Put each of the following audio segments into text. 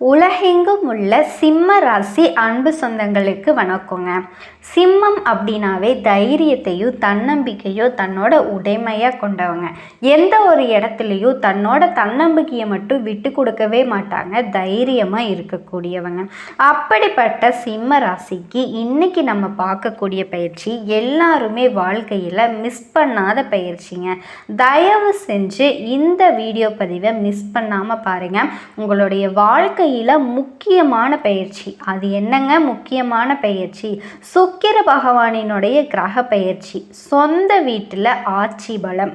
உலகெங்கும் உள்ள சிம்ம ராசி அன்பு சொந்தங்களுக்கு வணக்கங்க. சிம்மம் அப்படின்னாவே தைரியத்தையும் தன்னம்பிக்கையோ தன்னோட உடைமையாக கொண்டவங்க. எந்த ஒரு இடத்துலையும் தன்னோட தன்னம்பிக்கையை மட்டும் விட்டு கொடுக்கவே மாட்டாங்க. தைரியமாக இருக்கக்கூடியவங்க. அப்படிப்பட்ட சிம்ம ராசிக்கு இன்னைக்கு நம்ம பார்க்கக்கூடிய பயிற்சி எல்லாருமே வாழ்க்கையில் மிஸ் பண்ணாத பயிற்சிங்க. தயவு செஞ்சு இந்த வீடியோ பதிவை மிஸ் பண்ணாமல் பாருங்கள் உங்களுடைய வாழ்க்கை வாழ்க்கையில் முக்கியமான பயிற்சி அது என்னங்க முக்கியமான பயிற்சி சுக்கிர பகவானினுடைய கிரக பயிற்சி சொந்த வீட்டில் ஆட்சி பலம்.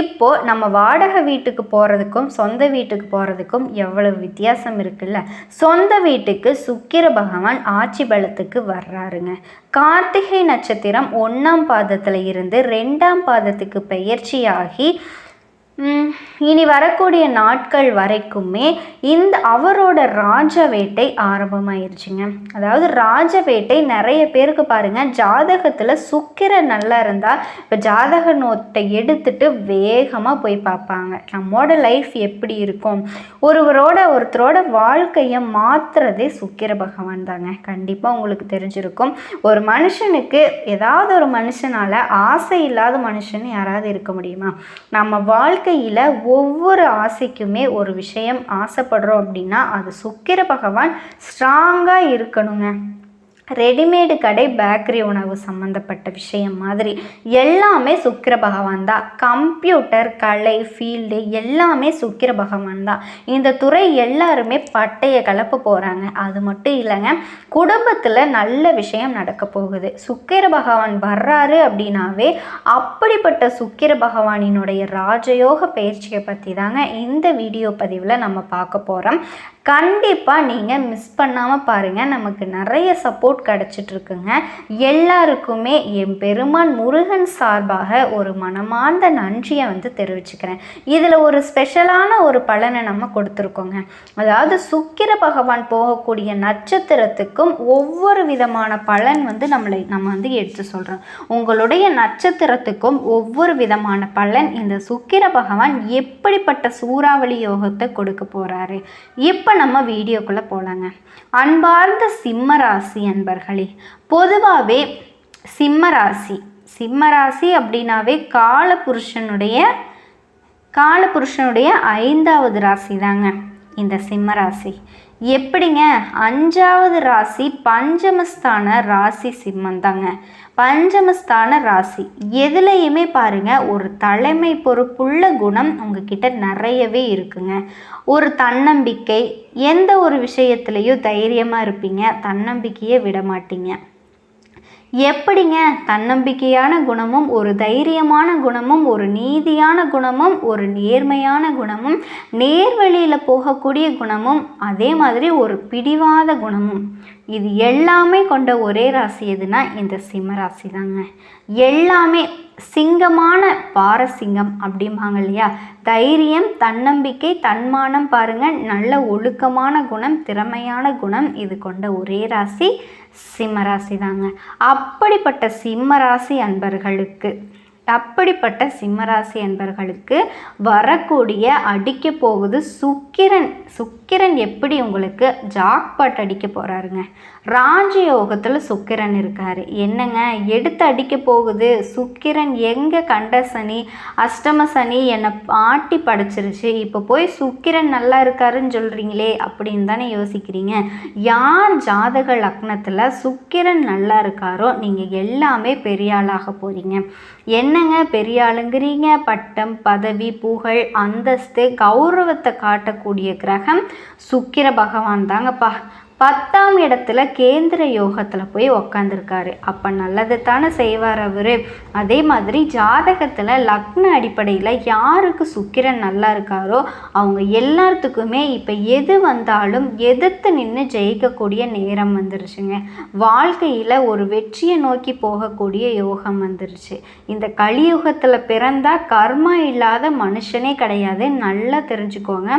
இப்போ நம்ம வாடகை வீட்டுக்கு போகிறதுக்கும் சொந்த வீட்டுக்கு போகிறதுக்கும் எவ்வளவு வித்தியாசம் இருக்குல்ல? சொந்த வீட்டுக்கு சுக்கிர பகவான் ஆட்சி பலத்துக்கு வர்றாருங்க. கார்த்திகை நட்சத்திரம் ஒன்றாம் பாதத்தில் இருந்து ரெண்டாம் பாதத்துக்கு பயிற்சியாகி இனி வரக்கூடிய நாட்கள் வரைக்குமே இந்த அவரோட ராஜ வேட்டை ஆரம்பமாயிருச்சுங்க. அதாவது ராஜ வேட்டை நிறைய பேருக்கு பாருங்க ஜாதகத்தில் சுக்கிரன் நல்லா இருந்தால் இப்போ ஜாதக நோட்டை எடுத்துட்டு வேகமாக போய் பார்ப்பாங்க. நம்மோட லைஃப் எப்படி இருக்கும்? ஒருவரோட ஒருத்தரோட வாழ்க்கையை மாற்றுறதே சுக்கிர பகவான் தாங்க. கண்டிப்பாக உங்களுக்கு தெரிஞ்சிருக்கும். ஒரு மனுஷனுக்கு ஏதாவது ஒரு மனுஷனால் ஆசை இல்லாத மனுஷன் யாராவது இருக்க முடியுமா? நம்ம வாழ்க்கை வாழ்க்கையில் ஒவ்வொரு ஆசைக்குமே ஒரு விஷயம் ஆசைப்படுறோம் அப்படின்னா அது சுக்கிர பகவான் ஸ்ட்ராங்காக இருக்கணுங்க. ரெடிமேடு கடை பேக்கரி உணவு சம்மந்தப்பட்ட விஷயம் மாதிரி எல்லாமே சுக்கிர பகவான் தான். கம்ப்யூட்டர் கலை ஃபீல்டு எல்லாமே சுக்கிர பகவான் தான். இந்த துறை எல்லாருமே பட்டைய கலப்பு போகிறாங்க அது மட்டும் இல்லைங்க குடும்பத்தில் நல்ல விஷயம் நடக்க போகுது. சுக்கிர பகவான் வர்றாரு அப்படின்னாவே அப்படிப்பட்ட சுக்கிர பகவானினுடைய ராஜயோக பயிற்சியை பற்றி தாங்க இந்த வீடியோ பதிவில் நம்ம பார்க்க போகிறோம் கண்டிப்பாக நீங்கள் மிஸ் பண்ணாமல் பாருங்கள் நமக்கு நிறைய சப்போர்ட் கிடச்சிட்ருக்குங்க. எல்லாருக்குமே என் பெருமான் முருகன் சார்பாக ஒரு மனமார்ந்த நன்றியை வந்து தெரிவிச்சுக்கிறேன். இதில் ஒரு ஸ்பெஷலான ஒரு பலனை நம்ம கொடுத்துருக்கோங்க. அதாவது சுக்கிர பகவான் போகக்கூடிய நட்சத்திரத்துக்கும் ஒவ்வொரு விதமான பலன் வந்து நம்மளை நம்ம வந்து எடுத்து சொல்கிறோம் உங்களுடைய நட்சத்திரத்துக்கும் ஒவ்வொரு விதமான பலன் இந்த சுக்கிர பகவான் எப்படிப்பட்ட சூறாவளி யோகத்தை கொடுக்க போகிறாரு இப்போ நம்ம வீடியோக்குள்ளே போகலாங்க அன்பார்ந்த சிம்ம ராசி அன்பர்களே பொதுவாகவே சிம்ம ராசி சிம்ம ராசி அப்படின்னாவே காலபுருஷனுடைய காலபுருஷனுடைய ஐந்தாவது ராசி தாங்க இந்த சிம்ம ராசி எப்படிங்க? அஞ்சாவது ராசி பஞ்சமஸ்தான ராசி சிம்மந்தாங்க. பஞ்சமஸ்தான ராசி. எதுலேயுமே பாருங்க ஒரு தலைமை பொறுப்புள்ள குணம் உங்ககிட்ட நிறையவே இருக்குங்க. ஒரு தன்னம்பிக்கை எந்த ஒரு விஷயத்துலையும் தைரியமாக இருப்பீங்க. தன்னம்பிக்கையை விட மாட்டீங்க. எப்படிங்க? தன்னம்பிக்கையான குணமும் ஒரு தைரியமான குணமும் ஒரு நீதியான குணமும் ஒரு நேர்மையான குணமும் நேர்வழியில் போகக்கூடிய குணமும் அதே மாதிரி ஒரு பிடிவாத குணமும். இது எல்லாமே கொண்ட ஒரே ராசி எதுனா இந்த சிம்ம ராசி தாங்க எல்லாமே சிங்கமான பாரசிங்கம் அப்படிம்பாங்க இல்லையா? தைரியம் தன்னம்பிக்கை தன்மானம் பாருங்க. நல்ல ஒழுக்கமான குணம் திறமையான குணம் இது கொண்ட ஒரே ராசி சிம்மராசி தாங்க அப்படிப்பட்ட சிம்மராசி அன்பர்களுக்கு அப்படிப்பட்ட சிம்மராசி என்பர்களுக்கு வரக்கூடிய அடிக்க போகுது சுக்கிரன். சுக்கிரன் எப்படி உங்களுக்கு ஜாக்பாட் அடிக்க போகிறாருங்க ராஜயோகத்தில் சுக்கிரன் இருக்கார். என்னங்க? எடுத்து அடிக்க போகுது. சுக்கிரன் எங்கே கண்ட சனி? அஷ்டம சனி என்னை ஆட்டி படைச்சிருச்சு. இப்போ போய் சுக்கிரன் நல்லா இருக்காருன்னு சொல்கிறீங்களே அப்படின்னு தானே யோசிக்கிறீங்க. யார் ஜாதக லக்னத்தில் சுக்கிரன் நல்லா இருக்காரோ நீங்கள் எல்லாமே பெரிய ஆளாக போகிறீங்க என்னங்க பெரிய ஆளுங்கிறீங்க பட்டம் பதவி புகழ் அந்தஸ்து கௌரவத்தை காட்டக்கூடிய கிரகம் சுக்கிர பகவான் தாங்கப்பா. பத்தாம் இடத்துல கேந்திர யோகத்தில் போய் உக்காந்துருக்காரு. அப்போ நல்லது தானே செய்வார் அவர். அதே மாதிரி ஜாதகத்தில் லக்ன அடிப்படையில் யாருக்கு சுக்கிரன் நல்லா இருக்காரோ அவங்க எல்லாத்துக்குமே இப்போ எது வந்தாலும் எதிர்த்து நின்று ஜெயிக்கக்கூடிய நேரம் வந்துருச்சுங்க. வாழ்க்கையில் ஒரு வெற்றியை நோக்கி போகக்கூடிய யோகம் வந்துருச்சு. இந்த கலியுகத்தில் பிறந்தா கர்மா இல்லாத மனுஷனே கிடையாது. நல்லா தெரிஞ்சுக்கோங்க.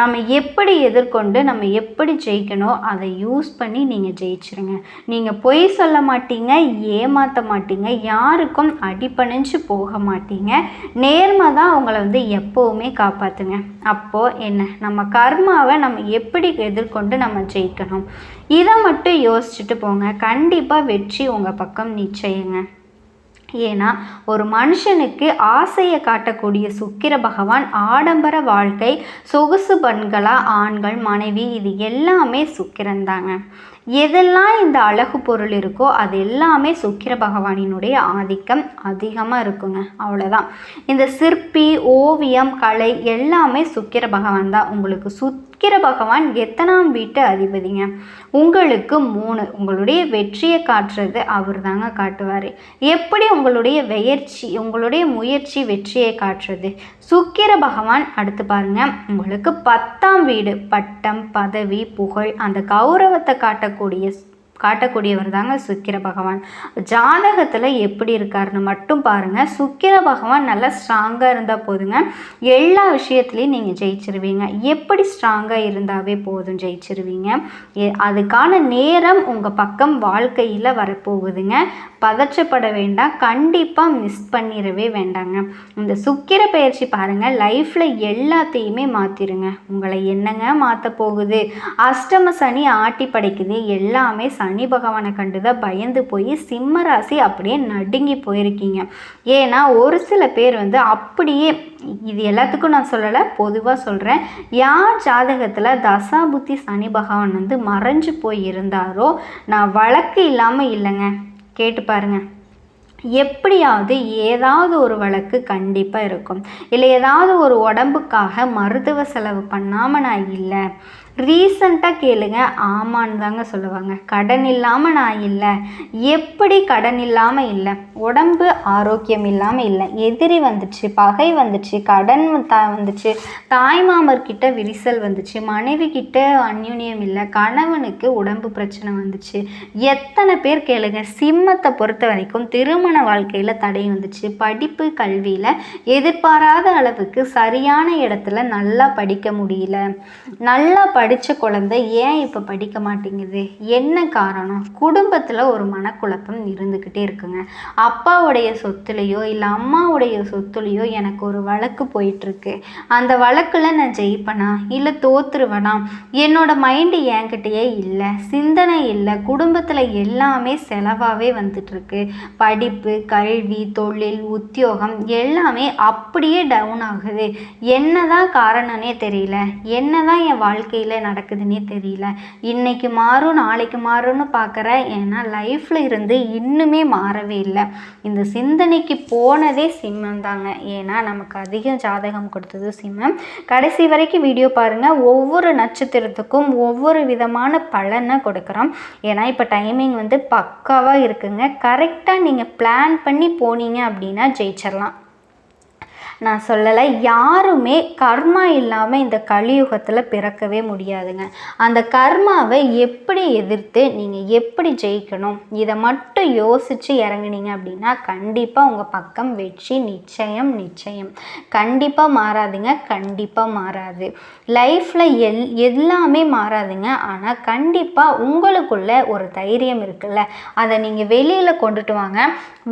நம்ம எப்படி எதிர்கொண்டு நம்ம எப்படி ஜெயிக்கணும் அதை அதை யூஸ் பண்ணி நீங்கள் ஜெயிச்சிருங்க. நீங்கள் பொய் சொல்ல மாட்டீங்க ஏமாற்ற மாட்டீங்க யாருக்கும் அடிப்பணிஞ்சு போக மாட்டீங்க. நேர்மை தான் உங்களை வந்து எப்போவுமே காப்பாற்றுங்க அப்போது என்ன? நம்ம கர்மாவை நம்ம எப்படி எதிர்கொண்டு நம்ம ஜெயிக்கணும்? இதை மட்டும் யோசிச்சுட்டு போங்க. கண்டிப்பாக வெற்றி உங்கள் பக்கம் நிச்சயங்க. ஏன்னா ஒரு மனுஷனுக்கு ஆசையை காட்டக்கூடிய சுக்கிர பகவான் ஆடம்பர வாழ்க்கை சொகுசு பண்களா ஆண்கள் மனைவி இது எல்லாமே சுக்கிரன் தாங்க. எதெல்லாம் இந்த அழகு பொருள் இருக்கோ அது எல்லாமே சுக்கிர பகவானினுடைய ஆதிக்கம் அதிகமாக இருக்குங்க. அவ்வளோதான் இந்த சிற்பி ஓவியம் கலை எல்லாமே சுக்கிர பகவான் தான். உங்களுக்கு சுக்கிர பகவான் எத்தனாம் வீட்டு அதிபதிங்க? உங்களுக்கு மூணு. உங்களுடைய வெற்றியை காட்டுறது அவர் தாங்க காட்டுவார். எப்படி உங்களுடைய வெயற்சி உங்களுடைய முயற்சி வெற்றியை காட்டுறது? சுக்கிர பகவான் அடுத்து பாருங்க. உங்களுக்கு பத்தாம் வீடு. பட்டம் பதவி புகழ் அந்த கௌரவத்தை காட்டக்கூடிய காட்டக்கூடியவர் தாங்க சுக்கிர பகவான். ஜாதகத்தில் எப்படி இருக்காருன்னு மட்டும் பாருங்கள் சுக்கிர பகவான் நல்லா ஸ்ட்ராங்காக இருந்தால் போதுங்க. எல்லா விஷயத்துலையும் நீங்கள் ஜெயிச்சிருவீங்க. எப்படி ஸ்ட்ராங்காக இருந்தாவே போதும் ஜெயிச்சிருவீங்க. அதுக்கான நேரம் உங்கள் பக்கம் வாழ்க்கையில் வரப்போகுதுங்க. பதற்றப்பட வேண்டாம். கண்டிப்பாக மிஸ் பண்ணிடவே வேண்டாங்க. இந்த சுக்கிர பயிற்சி பாருங்கள் லைஃப்பில் எல்லாத்தையுமே மாற்றிடுங்க உங்களை என்னங்க மாற்ற போகுது? அஷ்டம சனி ஆட்டி படைக்குது. எல்லாமே சனி பகவானை கண்டு தான் பயந்து போய் சிம்ம ராசி அப்படியே நடுங்கி போயிருக்கீங்க. ஏன்னா ஒரு சில பேர் வந்து அப்படியே இது எல்லாத்துக்கும் நான் சொல்லலை பொதுவாக சொல்கிறேன் யார் ஜாதகத்தில் தசாபுத்தி சனி பகவான் வந்து மறைஞ்சு போய் இருந்தாரோ நான் வழக்கு இல்லாமல் இல்லைங்க. கேட்டு பாருங்கள் எப்படியாவது ஏதாவது ஒரு வழக்கு கண்டிப்பாக இருக்கும். இல்லை ஏதாவது ஒரு உடம்புக்காக மருத்துவ செலவு பண்ணாமல் நான் இல்லை. ரீசண்டாக கேளுங்க. ஆமான்னு தாங்க சொல்லுவாங்க. கடன் இல்லாமல் நான் இல்லை. எப்படி கடன் இல்லாமல் இல்லை? உடம்பு ஆரோக்கியம் இல்லாமல் இல்லை. எதிரி வந்துச்சு பகை வந்துச்சு கடன் த வந்துச்சு தாய்மாமர்கிட்ட விரிசல் வந்துச்சு மனைவி கிட்ட அந்யுன்யம் இல்லை கணவனுக்கு உடம்பு பிரச்சனை வந்துச்சு. எத்தனை பேர் கேளுங்க. சிம்மத்தை பொறுத்த வரைக்கும் திருமண வாழ்க்கையில் தடை வந்துச்சு. படிப்பு கல்வியில் எதிர்பாராத அளவுக்கு சரியான இடத்துல நல்லா படிக்க முடியல. நல்லா படி படித்த குழந்தை ஏன் இப்போ படிக்க மாட்டேங்குது? என்ன காரணம்? குடும்பத்தில் ஒரு மனக்குழப்பம் இருந்துக்கிட்டே இருக்குங்க. அப்பாவுடைய சொத்துலேயோ இல்லை அம்மாவுடைய சொத்துலேயோ எனக்கு ஒரு வழக்கு போயிட்டுருக்கு. அந்த வழக்கில் நான் ஜெயிப்பேனா? இல்லை தோத்துருவனா? என்னோட மைண்டு என்கிட்டயே இல்லை சிந்தனை இல்லை குடும்பத்தில் எல்லாமே செலவாகவே வந்துட்டுருக்கு. படிப்பு கல்வி தொழில் உத்தியோகம் எல்லாமே அப்படியே டவுன் ஆகுது. என்ன தான் காரணம்னே தெரியல. என்ன தான் என் வாழ்க்கையில் நடக்குதுன்னே தெரியல. இன்னைக்கு மாறும் நாளைக்கு மாறும்னு பார்க்குறேன் ஏன்னா லைஃப்பில் இருந்து இன்னுமே மாறவே இல்லை. இந்த சிந்தனைக்கு போனதே சிம்மம் தாங்க. ஏன்னா நமக்கு அதிகம் ஜாதகம் கொடுத்தது சிம்மம். கடைசி வரைக்கும் வீடியோ பாருங்கள் ஒவ்வொரு நட்சத்திரத்துக்கும் ஒவ்வொரு விதமான பலனை கொடுக்குறோம். ஏன்னா இப்போ டைமிங் வந்து பக்காவாக இருக்குங்க. கரெக்டாக நீங்கள் பிளான் பண்ணி போனீங்க அப்படின்னா ஜெயிச்சிடலாம் நான் சொல்லலை யாருமே கர்மா இல்லாமல் இந்த கலியுகத்தில் பிறக்கவே முடியாதுங்க. அந்த கர்மாவை எப்படி எதிர்த்து நீங்கள் எப்படி ஜெயிக்கணும்? இதை மட்டும் யோசித்து இறங்குனீங்க அப்படின்னா கண்டிப்பாக உங்கள் பக்கம் வெற்றி நிச்சயம் நிச்சயம். கண்டிப்பாக மாறாதுங்க கண்டிப்பாக மாறாது. லைஃப்பில் எல் எல்லாமே மாறாதுங்க. ஆனால் கண்டிப்பாக உங்களுக்குள்ள ஒரு தைரியம் இருக்குல்ல அதை நீங்கள் வெளியில் கொண்டுட்டு வாங்க.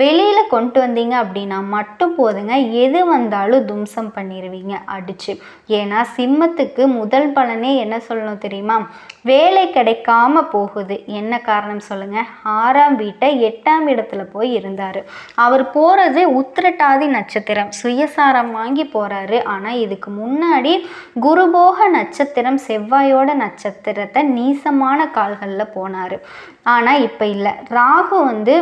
வெளியில் கொண்டு வந்தீங்க அப்படின்னா மட்டும் போதுங்க. எது வந்தால் வந்தாலும் தும்சம் பண்ணிடுவீங்க அடிச்சு. ஏன்னா சிம்மத்துக்கு முதல் பலனே என்ன சொல்லணும் தெரியுமா? வேலை கிடைக்காம போகுது. என்ன காரணம் சொல்லுங்க? ஆறாம் வீட்டை எட்டாம் இடத்துல போய் இருந்தார். அவர் போகிறது உத்திரட்டாதி நட்சத்திரம். சுயசாரம் வாங்கி போகிறாரு ஆனால் இதுக்கு முன்னாடி குருபோக நட்சத்திரம் செவ்வாயோட நட்சத்திரத்தை நீசமான கால்களில் போனார். ஆனால் இப்போ இல்லை. ராகு வந்து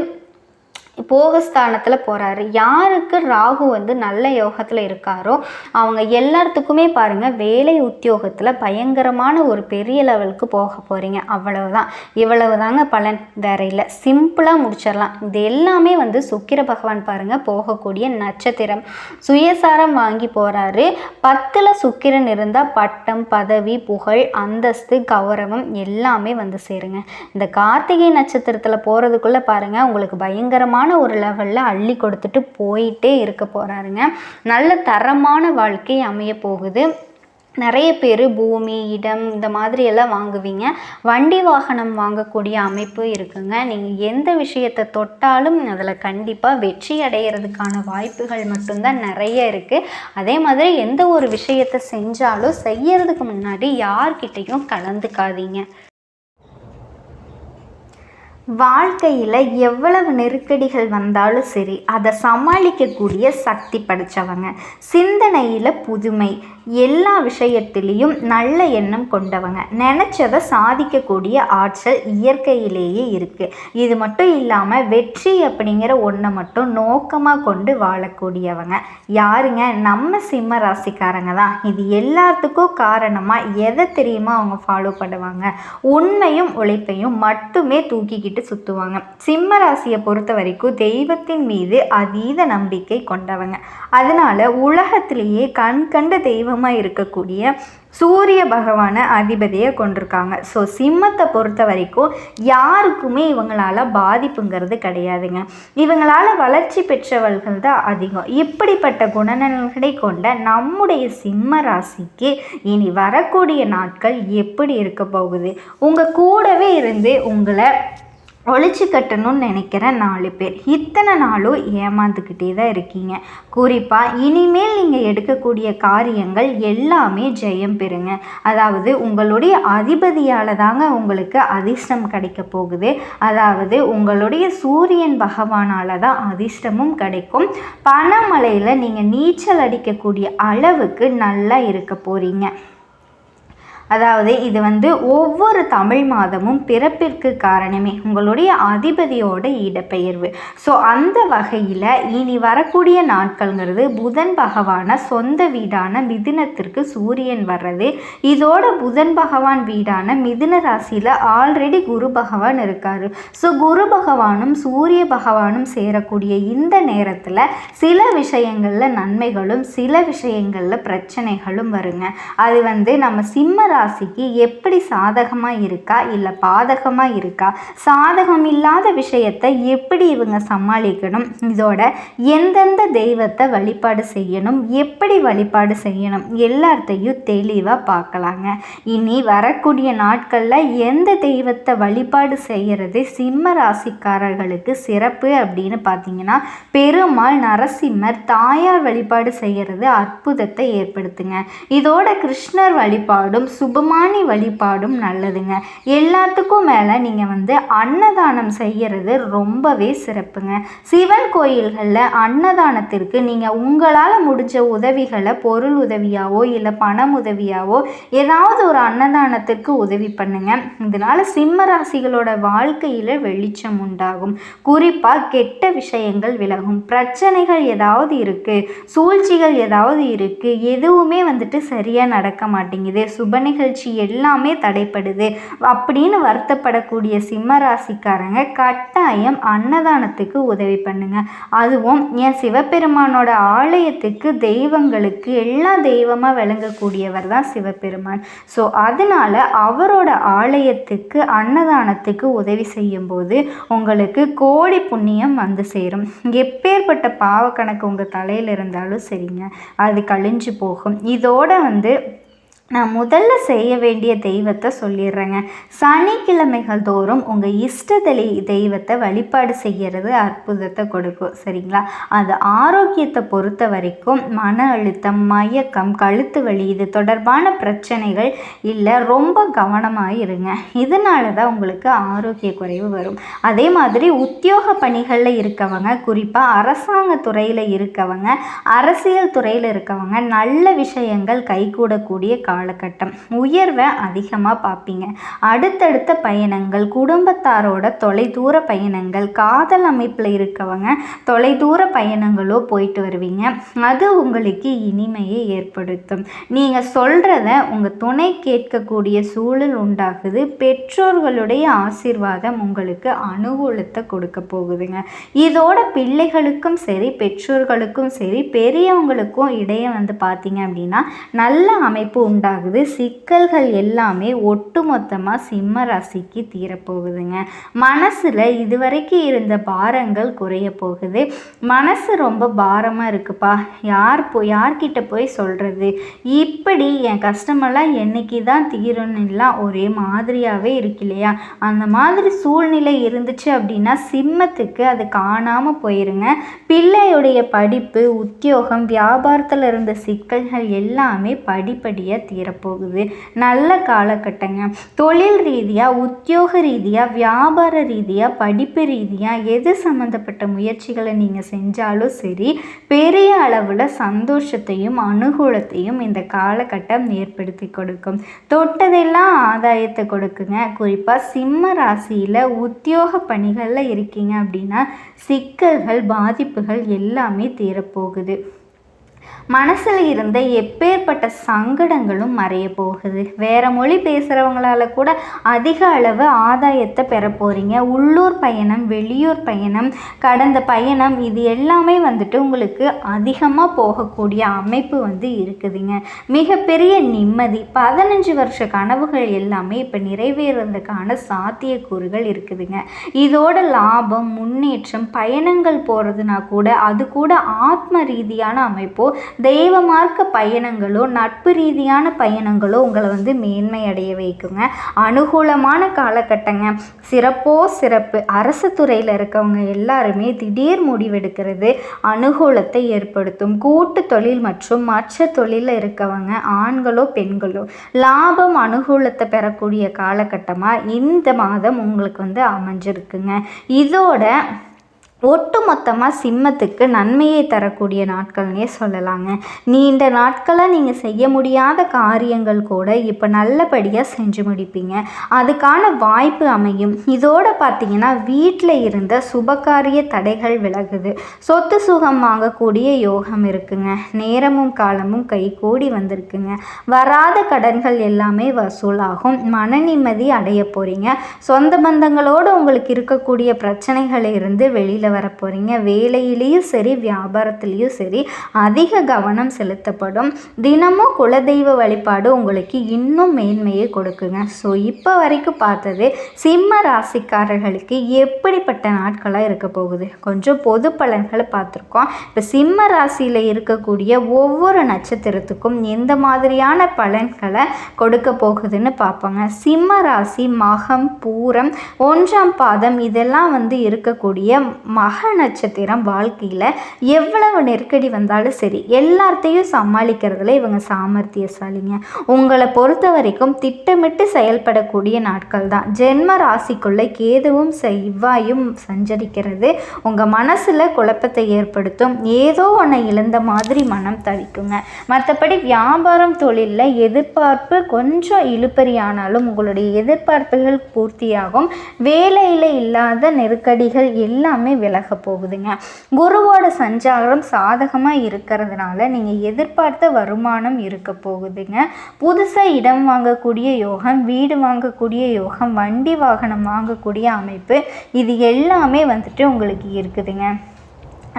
போகஸ்தானத்தில் போகிறாரு யாருக்கு ராகு வந்து நல்ல யோகத்தில் இருக்காரோ அவங்க எல்லாத்துக்குமே பாருங்கள் வேலை உத்தியோகத்தில் பயங்கரமான ஒரு பெரிய லெவலுக்கு போக போகிறீங்க அவ்வளவுதான். இவ்வளவு தாங்க பலன். வேற இல்லை. சிம்பிளாக முடிச்சிடலாம் இது எல்லாமே வந்து சுக்கிர பகவான் பாருங்கள் போகக்கூடிய நட்சத்திரம். சுயசாரம் வாங்கி போகிறாரு பத்தில் சுக்கிரன் இருந்தால் பட்டம் பதவி புகழ் அந்தஸ்து கௌரவம் எல்லாமே வந்து சேருங்க. இந்த கார்த்திகை நட்சத்திரத்தில் போகிறதுக்குள்ளே பாருங்கள் உங்களுக்கு பயங்கரமான தரமான ஒரு லெவலில் அள்ளி கொடுத்துட்டு போயிட்டே இருக்க போகிறாருங்க நல்ல தரமான வாழ்க்கை அமைய போகுது. நிறைய பேர் பூமி இடம் இந்த மாதிரி எல்லாம் வாங்குவீங்க. வண்டி வாகனம் வாங்கக்கூடிய அமைப்பு இருக்குங்க. நீங்கள் எந்த விஷயத்தை தொட்டாலும் அதில் கண்டிப்பாக வெற்றி அடைகிறதுக்கான வாய்ப்புகள் மட்டும்தான் நிறைய இருக்குது அதே மாதிரி எந்த ஒரு விஷயத்தை செஞ்சாலும் செய்யறதுக்கு முன்னாடி யார்கிட்டையும் கலந்துக்காதீங்க. வாழ்க்கையில் எவ்வளவு நெருக்கடிகள் வந்தாலும் சரி அதை சமாளிக்கக்கூடிய சக்தி படைத்தவங்க சிந்தனையில் புதுமை எல்லா விஷயத்திலையும் நல்ல எண்ணம் கொண்டவங்க. நினச்சதை சாதிக்கக்கூடிய ஆற்றல் இயற்கையிலேயே இருக்குது இது மட்டும் இல்லாமல் வெற்றி அப்படிங்கிற ஒன்றை மட்டும் நோக்கமாக கொண்டு வாழக்கூடியவங்க. யாருங்க? நம்ம சிம்ம ராசிக்காரங்க தான். இது எல்லாத்துக்கும் காரணமாக எதை தெரியுமா அவங்க ஃபாலோ பண்ணுவாங்க? உண்மையும் உழைப்பையும் மட்டுமே தூக்கிக்கிட்டு சுற்றுவாங்க சிம்ம ராசியை பொறுத்த வரைக்கும் தெய்வத்தின் மீது அதீத நம்பிக்கை கொண்டவங்க. அதனால உலகத்திலேயே கண் கண்ட தெய்வமாக இருக்கக்கூடிய சூரிய பகவானை அதிபதியை கொண்டிருக்காங்க. ஸோ சிம்மத்தை பொறுத்த வரைக்கும் யாருக்குமே இவங்களால பாதிப்புங்கிறது கிடையாதுங்க. இவங்களால் வளர்ச்சி பெற்றவர்கள் தான் அதிகம். இப்படிப்பட்ட குணநலன்களை கொண்ட நம்முடைய சிம்ம ராசிக்கு இனி வரக்கூடிய நாட்கள் எப்படி இருக்க போகுது? உங்கள் கூடவே இருந்து உங்களை ஒழிச்சு கட்டணும்னு நினைக்கிற நாலு பேர். இத்தனை நாளும் ஏமாந்துக்கிட்டே தான் இருக்கீங்க. குறிப்பாக இனிமேல் நீங்கள் எடுக்கக்கூடிய காரியங்கள் எல்லாமே ஜெயம் பெறுங்க. அதாவது உங்களுடைய அதிபதியால் தாங்க உங்களுக்கு அதிர்ஷ்டம் கிடைக்க போகுது. அதாவது உங்களுடைய சூரியன் பகவானால் தான் அதிர்ஷ்டமும் கிடைக்கும். பணமலையில் நீங்கள் நீச்சல் அடிக்கக்கூடிய அளவுக்கு நல்லா இருக்க போகிறீங்க அதாவது இது வந்து ஒவ்வொரு தமிழ் மாதமும் பிறப்பிற்கு காரணமே உங்களுடைய அதிபதியோட இடப்பெயர்வு. ஸோ அந்த வகையில் இனி வரக்கூடிய நாட்கள்ங்கிறது புதன் பகவான சொந்த வீடான மிதுனத்திற்கு சூரியன் வர்றது. இதோட புதன் பகவான் வீடான மிதுன ராசியில் ஆல்ரெடி குரு பகவான் இருக்கார். ஸோ குரு பகவானும் சூரிய பகவானும் சேரக்கூடிய இந்த நேரத்தில் சில விஷயங்களில் நன்மைகளும் சில விஷயங்களில் பிரச்சனைகளும் வருங்க. அது வந்து நம்ம சிம்ம ராசிக்கு எப்படி சாதகமாக இருக்கா இல்லை பாதகமாக இருக்கா? சாதகம் இல்லாத விஷயத்தை எப்படி இவங்க சமாளிக்கணும்? இதோட எந்தெந்த தெய்வத்தை வழிபாடு செய்யணும்? எப்படி வழிபாடு செய்யணும்? எல்லாத்தையும் தெளிவாக பார்க்கலாங்க. இனி வரக்கூடிய நாட்களில் எந்த தெய்வத்தை வழிபாடு செய்கிறது சிம்ம ராசிக்காரர்களுக்கு சிறப்பு அப்படின்னு பார்த்தீங்கன்னா பெருமாள் நரசிம்மர் தாயார் வழிபாடு செய்கிறது அற்புதத்தை ஏற்படுத்துங்க. இதோட கிருஷ்ணர் வழிபாடும் சுபமானி வழிபாடும் நல்லதுங்க. எல்லாத்துக்கும் மேலே நீங்கள் வந்து அன்னதானம் செய்கிறது ரொம்பவே சிறப்புங்க. சிவன் கோயில்களில் அன்னதானத்திற்கு நீங்கள் உங்களால் முடிஞ்ச உதவிகளை பொருள் உதவியாவோ இல்லை பணம் உதவியாவோ ஏதாவது ஒரு அன்னதானத்திற்கு உதவி பண்ணுங்க. இதனால் சிம்ம ராசிகளோட வாழ்க்கையில் வெளிச்சம் உண்டாகும். குறிப்பாக கெட்ட விஷயங்கள் விலகும். பிரச்சனைகள் ஏதாவது இருக்குது சூழ்ச்சிகள் ஏதாவது இருக்குது எதுவுமே வந்துட்டு சரியாக நடக்க மாட்டேங்குது. சுப நிகழ்ச்சி எல்லாமே தடைப்படுது. அப்படின்னு வருத்தப்படக்கூடிய சிம்ம ராசிக்காரங்க கட்டாயம் அன்னதானத்துக்கு உதவி பண்ணுங்க. அதுவும் என் சிவபெருமானோட ஆலயத்துக்கு தெய்வங்களுக்கு எல்லா தெய்வமாக விளங்கக்கூடியவர் தான் சிவபெருமான். ஸோ அதனால அவரோட ஆலயத்துக்கு அன்னதானத்துக்கு உதவி செய்யும்போது உங்களுக்கு கோடி புண்ணியம் வந்து சேரும். எப்பேற்பட்ட பாவக்கணக்கு உங்கள் தலையில் இருந்தாலும் சரிங்க. அது கழிஞ்சு போகும். இதோட வந்து நான் முதல்ல செய்ய வேண்டிய தெய்வத்தை சொல்லிடுறேங்க. சனிக்கிழமைகள் தோறும் உங்கள் இஷ்ட தெய்வத்தை வழிபாடு செய்கிறது அற்புதத்தை கொடுக்கும். சரிங்களா? அது ஆரோக்கியத்தை பொறுத்த வரைக்கும் மன அழுத்தம் மயக்கம் கழுத்து வலி இது தொடர்பான பிரச்சனைகள் இல்லை ரொம்ப கவனமாக இருங்க. இதனால தான் உங்களுக்கு ஆரோக்கிய குறைவு வரும். அதே மாதிரி உத்தியோக பணிகளில் இருக்கவங்க குறிப்பாக அரசாங்க துறையில் இருக்கவங்க அரசியல் துறையில் இருக்கவங்க நல்ல விஷயங்கள் கைகூடக்கூடிய காலகட்டம். உயர்வை அதிகமாக பார்ப்பீங்க அடுத்தடுத்த பயணங்கள் குடும்பத்தாரோட தொலைதூர பயணங்கள் காதல் அமைப்பில் இருக்கவங்க தொலைதூர பயணங்களோ போயிட்டு வருவீங்க. அது உங்களுக்கு இனிமையை ஏற்படுத்தும். நீங்கள் சொல்கிறத உங்கள் துணை கேட்கக்கூடிய சூழல் உண்டாகுது. பெற்றோர்களுடைய ஆசீர்வாதம் உங்களுக்கு அனுகூலத்தை கொடுக்க போகுதுங்க. இதோட பிள்ளைகளுக்கும் சரி பெற்றோர்களுக்கும் சரி பெரியவங்களுக்கும் இடையே வந்து பார்த்தீங்க அப்படின்னா நல்ல அமைப்பு உண்டு. உண்டாகுது. சிக்கல்கள் எல்லாமே ஒட்டுமொத்தமாக சிம்ம ராசிக்கு தீரப்போகுதுங்க. மனசில் இதுவரைக்கும் இருந்த பாரங்கள் குறைய போகுது. மனசு ரொம்ப பாரமாக இருக்குப்பா. யார் போ யார்கிட்ட போய் சொல்கிறது இப்படி என் கஷ்டமெல்லாம் என்னைக்கு தான் தீரணும்லாம் ஒரே மாதிரியாகவே இருக்கு இல்லையா அந்த மாதிரி சூழ்நிலை இருந்துச்சு அப்படின்னா சிம்மத்துக்கு அது காணாமல் போயிருங்க. பிள்ளையுடைய படிப்பு உத்தியோகம் வியாபாரத்தில் இருந்த சிக்கல்கள் எல்லாமே படிப்படியாக தீரப்போகுது. நல்ல காலகட்டங்க. தொழில் ரீதியாக உத்தியோக ரீதியாக வியாபார ரீதியாக படிப்பு ரீதியாக எது சம்மந்தப்பட்ட முயற்சிகளை நீங்கள் செஞ்சாலும் சரி பெரிய அளவில் சந்தோஷத்தையும் அனுகூலத்தையும் இந்த காலகட்டம் ஏற்படுத்தி கொடுக்கும். தொட்டதெல்லாம் ஆதாயத்தை கொடுக்குங்க. குறிப்பாக சிம்ம ராசியில் உத்தியோக பணிகளில் இருக்கீங்க அப்படின்னா சிக்கல்கள் பாதிப்புகள் எல்லாமே தீரப்போகுது. மனசில் இருந்த எப்பேற்பட்ட சங்கடங்களும் மறைய போகுது. வேற மொழி பேசுகிறவங்களால கூட அதிக அளவு ஆதாயத்தை பெற போகிறீங்க உள்ளூர் பயணம் வெளியூர் பயணம் கடந்த பயணம் இது எல்லாமே வந்துட்டு உங்களுக்கு அதிகமாக போகக்கூடிய அமைப்பு வந்து இருக்குதுங்க. மிகப்பெரிய நிம்மதி பதினஞ்சு வருஷ கனவுகள் எல்லாமே இப்போ நிறைவேறதுக்கான சாத்தியக்கூறுகள் இருக்குதுங்க. இதோட லாபம் முன்னேற்றம் பயணங்கள் போகிறதுனா கூட அது கூட ஆத்ம ரீதியான அமைப்போ தெய்வ மார்க்க பயணங்களோ நட்பு ரீதியான பயணங்களோ உங்களை வந்து மேன்மை அடைய வைக்குங்க. அனுகூலமான காலகட்டங்க. சிறப்போ சிறப்பு. அரசு துறையில் இருக்கவங்க எல்லாருமே திடீர் முடிவெடுக்கிறது அனுகூலத்தை ஏற்படுத்தும். கூட்டு தொழில் மற்றும் மற்ற தொழிலில் இருக்கவங்க ஆண்களோ பெண்களோ லாபம் அனுகூலத்தை பெறக்கூடிய காலகட்டமாக இந்த மாதம் உங்களுக்கு வந்து அமைஞ்சிருக்குங்க. இதோட ஒட்டுமொத்தமாக சிம்மத்துக்கு நன்மையை தரக்கூடிய நாட்கள்னே சொல்லலாங்க. நீண்ட நாட்களாக நீங்கள் செய்ய முடியாத காரியங்கள் கூட இப்போ நல்லபடியாக செஞ்சு முடிப்பீங்க. அதுக்கான வாய்ப்பு அமையும். இதோட பார்த்தீங்கன்னா வீட்டில் இருந்த சுபகாரிய தடைகள் விலகுது. சொத்து சுகம் வாங்கக்கூடிய யோகம் இருக்குங்க. நேரமும் காலமும் கை கூடி வந்திருக்குங்க. வராத கடன்கள் எல்லாமே வசூலாகும். மன நிம்மதி அடைய போகிறீங்க சொந்த பந்தங்களோடு உங்களுக்கு இருக்கக்கூடிய பிரச்சனைகளை இருந்து வெளியில் வர போகிறீங்க வேலையிலையும் சரி வியாபாரத்துலேயும் சரி அதிக கவனம் செலுத்தப்படும். தினமும் குலதெய்வ வழிபாடு உங்களுக்கு இன்னும் மேன்மையை கொடுக்குங்க. ஸோ இப்போ வரைக்கும் பார்த்தது சிம்ம ராசிக்காரர்களுக்கு எப்படிப்பட்ட நாட்களாக இருக்க போகுது? கொஞ்சம் பொது பலன்களை பார்த்துருக்கோம். இப்போ சிம்ம ராசியில் இருக்கக்கூடிய ஒவ்வொரு நட்சத்திரத்துக்கும் எந்த மாதிரியான பலன்களை கொடுக்க போகுதுன்னு பார்ப்போங்க. சிம்ம ராசி மகம் பூரம் ஒன்றாம் பாதம் இதெல்லாம் வந்து இருக்கக்கூடிய மக நட்சத்திரம் வாழ்க்கையில் எவ்வளவு நெருக்கடி வந்தாலும் சரி எல்லாத்தையும் சமாளிக்கிறதுல இவங்க சாமர்த்தியசாலிங்க. உங்களை பொறுத்த வரைக்கும் திட்டமிட்டு செயல்படக்கூடிய நாட்கள் தான். ஜென்ம ராசிக்குள்ளே கேதுவும் செவ்வாயும் சஞ்சரிக்கிறது உங்கள் மனசில் குழப்பத்தை ஏற்படுத்தும். ஏதோ ஒன்றை இழந்த மாதிரி மனம் தவிக்குங்க. மற்றபடி வியாபாரம் தொழிலில் எதிர்பார்ப்பு கொஞ்சம் இழுப்பறியானாலும் உங்களுடைய எதிர்பார்ப்புகள் பூர்த்தியாகும். வேலையில் இல்லாத நெருக்கடிகள் எல்லாமே விலக போகுதுங்க. குருவோட சஞ்சாரம் சாதகமாக இருக்கிறதுனால நீங்கள் எதிர்பார்த்த வருமானம் இருக்க போகுதுங்க. புதுசாக இடம் வாங்கக்கூடிய யோகம் வீடு வாங்கக்கூடிய யோகம் வண்டி வாகனம் வாங்கக்கூடிய அமைப்பு இது எல்லாமே வந்துட்டு உங்களுக்கு இருக்குதுங்க.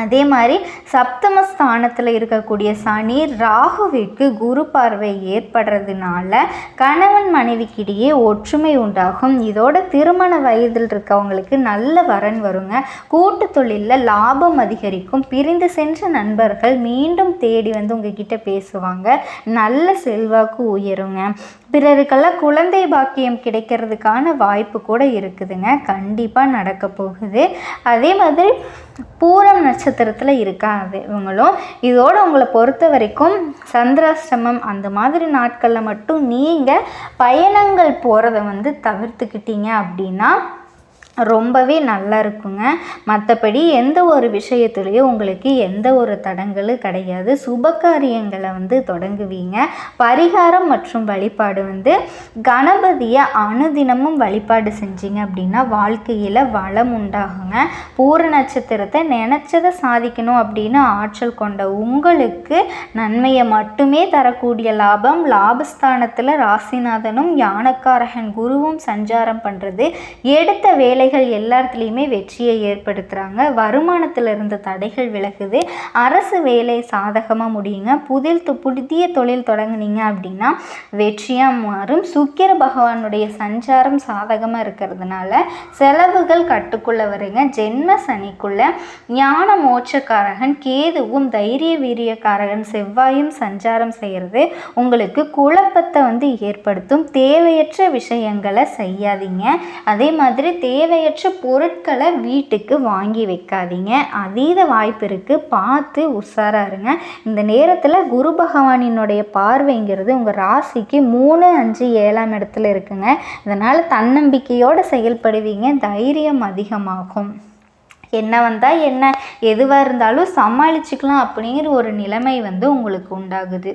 அதே மாதிரி சப்தமஸ்தானத்தில் இருக்கக்கூடிய சனி ராகுவிற்கு குரு பார்வை ஏற்படுறதுனால கணவன் மனைவிக்கிடையே ஒற்றுமை உண்டாகும். இதோட திருமண வயதில் இருக்கவங்களுக்கு நல்ல வரன் வருங்க. கூட்டு தொழிலில் லாபம் அதிகரிக்கும். பிரிந்து சென்ற நண்பர்கள் மீண்டும் தேடி வந்து உங்ககிட்ட பேசுவாங்க. நல்ல செல்வாக்கு உயருங்க. பிறருக்கெல்லாம் குழந்தை பாக்கியம் கிடைக்கிறதுக்கான வாய்ப்பு கூட இருக்குதுங்க. கண்டிப்பாக நடக்க போகுது. அதே மாதிரி பூரம் நட்சத்திரத்தில் இருக்காது. இவங்களும் இதோடு உங்களை பொறுத்த வரைக்கும் சந்திராஷ்டமம் அந்த மாதிரி நாட்களில் மட்டும் நீங்கள் பயணங்கள் போகிறத வந்து தவிர்த்துக்கிட்டீங்க அப்படின்னா ரொம்பவே நல்லா இருக்குங்க. மற்றபடி எந்த ஒரு விஷயத்துலேயும் உங்களுக்கு எந்த ஒரு தடங்களும் கிடையாது. சுப காரியங்களை வந்து தொடங்குவீங்க. பரிகாரம் மற்றும் வழிபாடு வந்து கணபதியை அனுதினமும் வழிபாடு செஞ்சீங்க அப்படின்னா வாழ்க்கையில் வளம் உண்டாகுங்க. பூர நட்சத்திரத்தை நினச்சதை சாதிக்கணும் அப்படின்னு ஆற்றல் கொண்ட உங்களுக்கு நன்மையை மட்டுமே தரக்கூடிய லாபம் லாபஸ்தானத்தில் ராசிநாதனும் யானக்காரகன் குருவும் சஞ்சாரம் பண்ணுறது எடுத்த வேலை தடைகள் எல்லாத்துலேயுமே வெற்றியை ஏற்படுத்துகிறாங்க வருமானத்தில் இருந்த தடைகள் விலகுது. அரசு வேலை சாதகமாக முடியுங்க. புதில் புதிய தொழில் தொடங்குனீங்க அப்படின்னா வெற்றியாக மாறும். சுக்கிர பகவானுடைய சஞ்சாரம் சாதகமாக இருக்கிறதுனால செலவுகள் கட்டுக்குள்ள வருங்க. ஜென்ம சனிக்குள்ள ஞான மோட்சக்காரகன் கேதுவும் தைரிய வீரியக்காரகன் செவ்வாயும் சஞ்சாரம் செய்கிறது உங்களுக்கு குழப்பத்தை வந்து ஏற்படுத்தும். தேவையற்ற விஷயங்களை செய்யாதீங்க. அதே மாதிரி தேவை தேவையற்ற பொருட்களை வீட்டுக்கு வாங்கி வைக்காதீங்க. அதீத வாய்ப்பு இருக்குது பார்த்து உஷாராக இருங்க. இந்த நேரத்தில் குரு பகவானினுடைய பார்வைங்கிறது உங்கள் ராசிக்கு மூணு அஞ்சு ஏழாம் இடத்துல இருக்குங்க. இதனால் தன்னம்பிக்கையோடு செயல்படுவீங்க. தைரியம் அதிகமாகும். என்ன வந்தால் என்ன எதுவாக இருந்தாலும் சமாளிச்சுக்கலாம் அப்படிங்கிற ஒரு நிலைமை வந்து உங்களுக்கு உண்டாகுது.